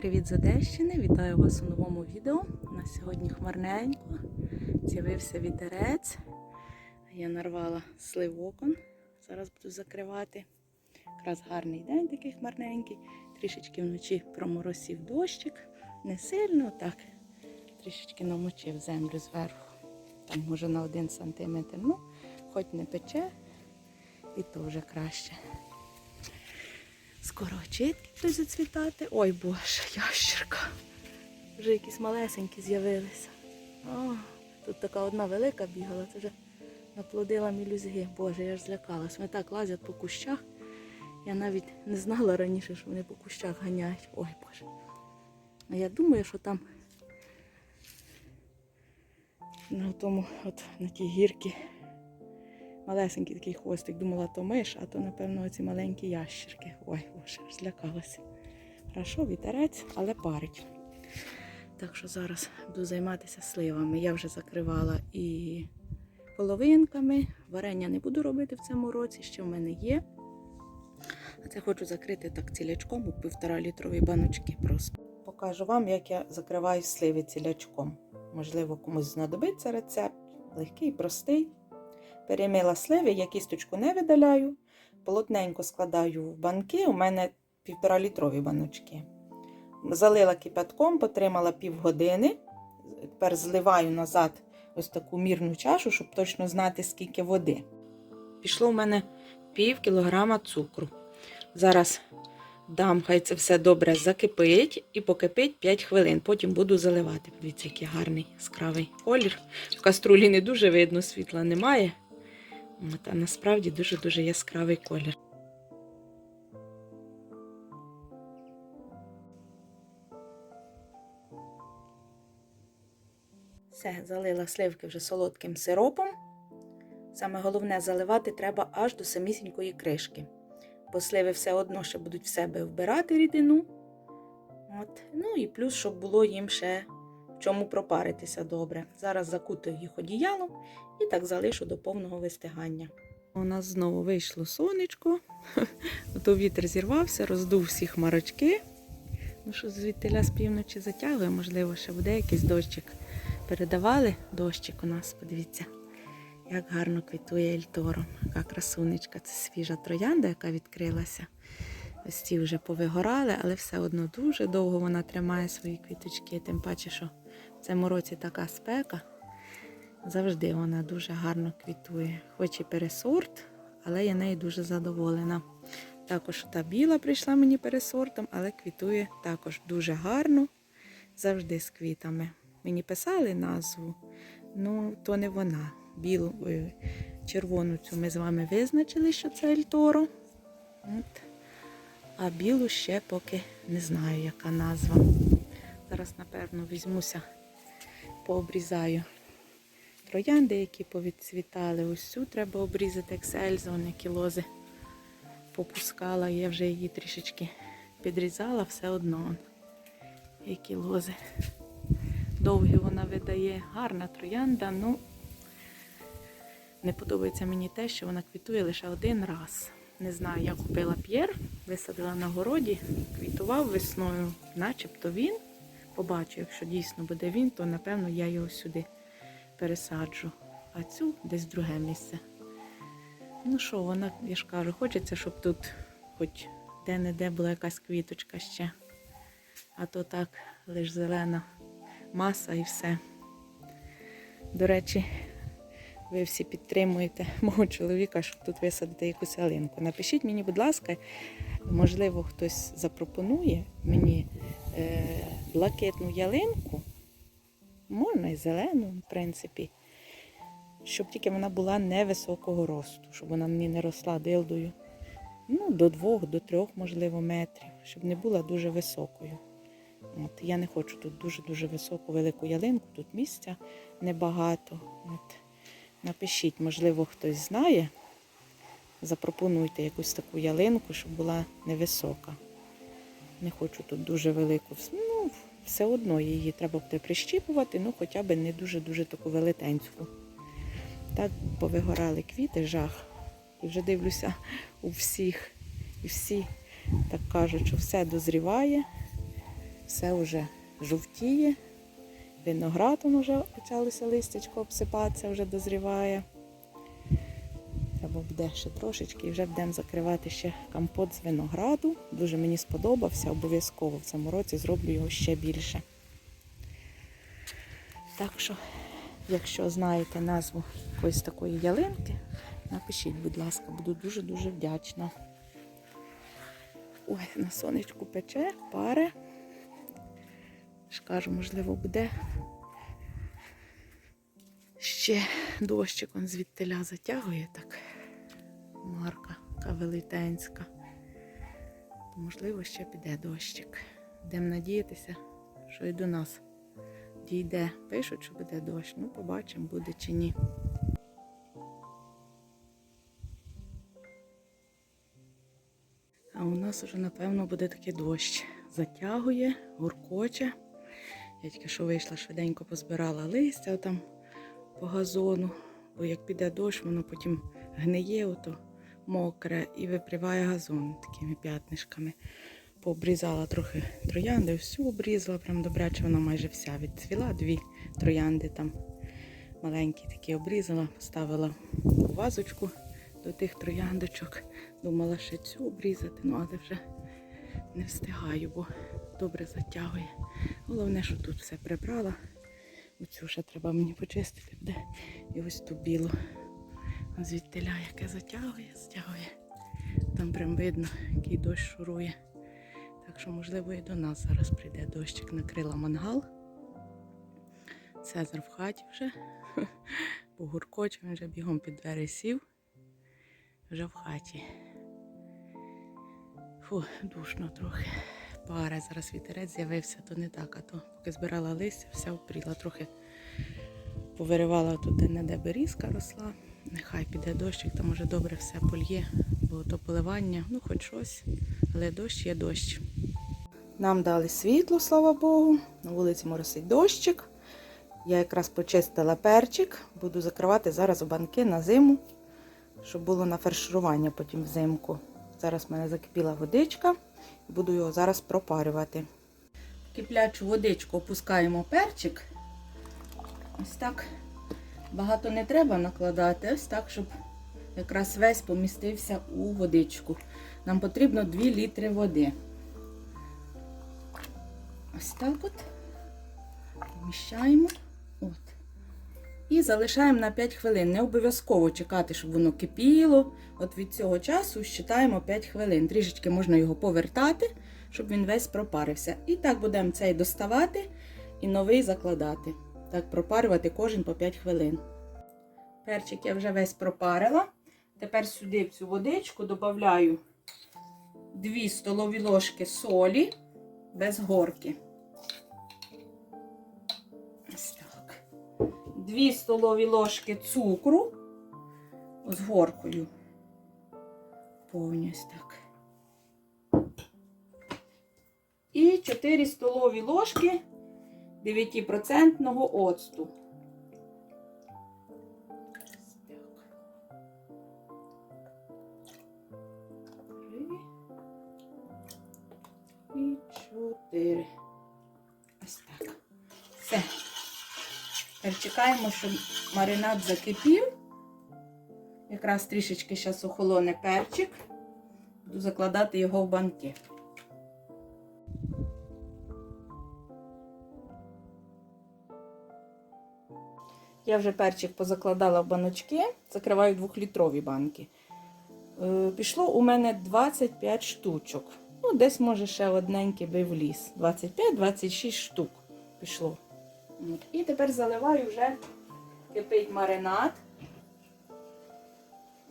Привіт з Одещини! Вітаю вас у новому відео. На сьогодні хмарненько. З'явився вітерець. Я нарвала слив окон. Зараз буду закривати. Якраз гарний день такий хмарненький. Трішечки вночі проморосів дощик. Не сильно, так. Трішечки намочив землю зверху. Там може на один сантиметр. Ну, хоч не пече, і то вже краще. Скоро очітки будуть зацвітати. Ой боже, ящерка. Вже якісь малесенькі з'явилися. О, тут така одна велика бігала, це вже наплодила мілюзги. Боже, я ж злякалась. Вони так лазять по кущах. Я навіть не знала раніше, що вони по кущах ганяють. Ой Боже. А я думаю, що там на тому, от на тій гірці малесенький такий хвостик. Думала, то миш, а то, напевно, оці маленькі ящерки. Ой, боже, злякалася. Хорошо, вітерець, але парить. Так що зараз буду займатися сливами. Я вже закривала і половинками. Варення не буду робити в цьому році, ще в мене є. А це хочу закрити так цілячком у півтора літрові баночки просто. Покажу вам, як я закриваю сливи цілячком. Можливо, комусь знадобиться рецепт. Легкий, простий. Перемила сливи, я кісточку не видаляю. Плотненько складаю в банки. У мене півтора літрові баночки. Залила кипятком, потримала півгодини. Тепер зливаю назад ось таку мірну чашу, щоб точно знати, скільки води. Пішло в мене пів кілограма цукру. Зараз дам, хай це все добре закипить і покипить 5 хвилин. Потім буду заливати. Подивіться, який гарний яскравий колір. В каструлі не дуже видно, світла немає. От, а насправді дуже-дуже яскравий колір. Все, залила сливки вже солодким сиропом. Саме головне заливати треба аж до самісінької кришки. Бо сливи все одно ще будуть в себе вбирати рідину. От. Ну і плюс, щоб було їм ще чому пропаритися добре. Зараз закутаю їх одіялом і так залишу до повного вистигання. У нас знову вийшло сонечко. То вітер зірвався, роздув всі хмарочки. Ну що звідтиля з півночі затягує, можливо, ще буде якийсь дощик. Передавали дощик у нас, подивіться, як гарно квітує Ельторо. Яка красунечка. Це свіжа троянда, яка відкрилася. Ось ці вже повигорали, але все одно дуже довго вона тримає свої квіточки. Тим паче, що в цьому році така спека. Завжди вона дуже гарно квітує. Хоч і пересорт, але я нею дуже задоволена. Також та біла прийшла мені пересортом, але квітує також дуже гарно, завжди з квітами. Мені писали назву, ну то не вона. Білу, ой, червону цю ми з вами визначили, що це Ельторо. От. А білу ще поки не знаю, яка назва. Зараз, напевно, візьмуся, пообрізаю троянди, які повідцвітали. Ось цю треба обрізати ексельзон, які лози попускала. Я вже її трішечки підрізала, все одно. Які лози. Довгі вона видає. Гарна троянда. Ну, не подобається мені те, що вона квітує лише один раз. Не знаю, я купила п'єр, висадила на городі, квітував весною, начебто він. Побачу, якщо дійсно буде він, то напевно я його сюди пересаджу. А цю десь в друге місце. Ну що, вона, я ж кажу, хочеться, щоб тут хоч де-не-де була якась квіточка ще. А то так, лиш зелена маса і все. До речі, ви всі підтримуєте мого чоловіка, щоб тут висадити якусь ялинку. Напишіть мені, будь ласка, можливо, хтось запропонує мені е, блакитну ялинку. Можна і зелену, в принципі, щоб тільки вона була невисокого росту, щоб вона мені не росла дилдою. Ну, до двох, до трьох, можливо, метрів, щоб не була дуже високою. От, Я не хочу тут дуже-дуже високу велику ялинку, тут місця небагато. От. Напишіть, можливо, хтось знає. Запропонуйте якусь таку ялинку, щоб була невисока. Не хочу тут дуже велику. Ну, все одно її треба буде прищіпувати, ну хоча б не дуже-дуже таку велетенську. Так повигорали квіти, жах. І вже дивлюся у всіх. І всі так кажуть, що все дозріває. все вже жовтіє. Виноградом вже почалося листячко обсипатися, вже дозріває. Треба буде ще трошечки і вже будемо закривати ще компот з винограду. Дуже мені сподобався, обов'язково в цьому році зроблю його ще більше. Так що, якщо знаєте назву якоїсь такої ялинки, напишіть, будь ласка, буду дуже-дуже вдячна. Ой, на сонечку пече, паре. Ж кажу, можливо, буде ще дощик он звідтиля затягує так. Марка така велетенська. Можливо, ще піде дощик. Будемо надіятися, що і до нас дійде. Пишуть, що буде дощ. Ну, побачимо, буде чи ні. А у нас уже, напевно, буде такий дощ. Затягує, гуркоче. Я тільки що вийшла швиденько позбирала листя там по газону, бо як піде дощ, воно потім гниє, ото мокре і виприває газон такими п'ятнишками. Пообрізала трохи троянди, всю обрізала, прям добряче вона майже вся відцвіла. Дві троянди там маленькі такі обрізала, поставила у вазочку до тих трояндочок. Думала ще цю обрізати, ну але вже не встигаю, бо добре затягує. Головне, що тут все прибрала. Оцю ще треба мені почистити буде. І ось ту білу. Звідтиля, яке затягує, затягує. Там прям видно, який дощ шурує. Так що, можливо, і до нас зараз прийде дощик. Накрила мангал. Цезар в хаті вже. Бо гуркоче, він вже бігом під двері сів. Вже в хаті. Фу, душно трохи. Пари, зараз вітерець з'явився, то не так, а то поки збирала листя, все опріла, трохи повиривала тут де-не-де берізка росла. Нехай піде дощик, там уже добре все польє, бо то поливання, ну хоч щось, але дощ є дощ. Нам дали світло, слава Богу. На вулиці моросить дощик. Я якраз почистила перчик, буду закривати зараз банки на зиму, щоб було на фарширування потім взимку. Зараз в мене закипіла водичка буду його зараз пропарювати. В киплячу водичку опускаємо перчик. Ось так. Багато не треба накладати, ось так, щоб якраз весь помістився у водичку. Нам потрібно 2 літри води. Ось так от. Вміщаємо. І залишаємо на 5 хвилин. Не обов'язково чекати, щоб воно кипіло. От від цього часу считаємо 5 хвилин. Трішечки можна його повертати, щоб він весь пропарився. І так будемо цей доставати і новий закладати. Так, пропарювати кожен по 5 хвилин. Перчик я вже весь пропарила. Тепер сюди в цю водичку додаю 2 столові ложки солі без горки. 2 столові ложки цукру з горкою. Повні ось так. І 4 столові ложки 9% оцту. І чотири. Ось так. Все. Чекаємо, щоб маринад закипів. Якраз трішечки зараз охолоне перчик. Буду закладати його в банки. Я вже перчик позакладала в баночки, закриваю двохлітрові банки. Е, Пішло у мене 25 штучок. Ну, десь, може, ще одненький би вліз. 25-26 штук пішло. От. І тепер заливаю вже кипить маринад.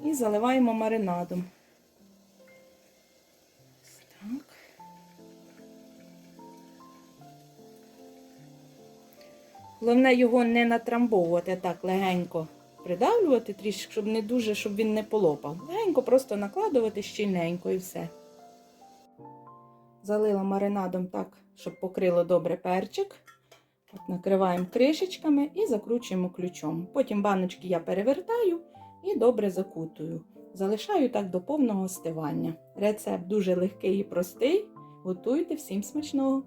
І заливаємо маринадом. Так. Головне його не натрамбовувати, так легенько придавлювати трішки, щоб не дуже, щоб він не полопав. Легенько просто накладувати щільненько і все. Залила маринадом так, щоб покрило добре перчик. От накриваємо кришечками і закручуємо ключом. Потім баночки я перевертаю і добре закутую. Залишаю так до повного стивання. Рецепт дуже легкий і простий. Готуйте всім смачного!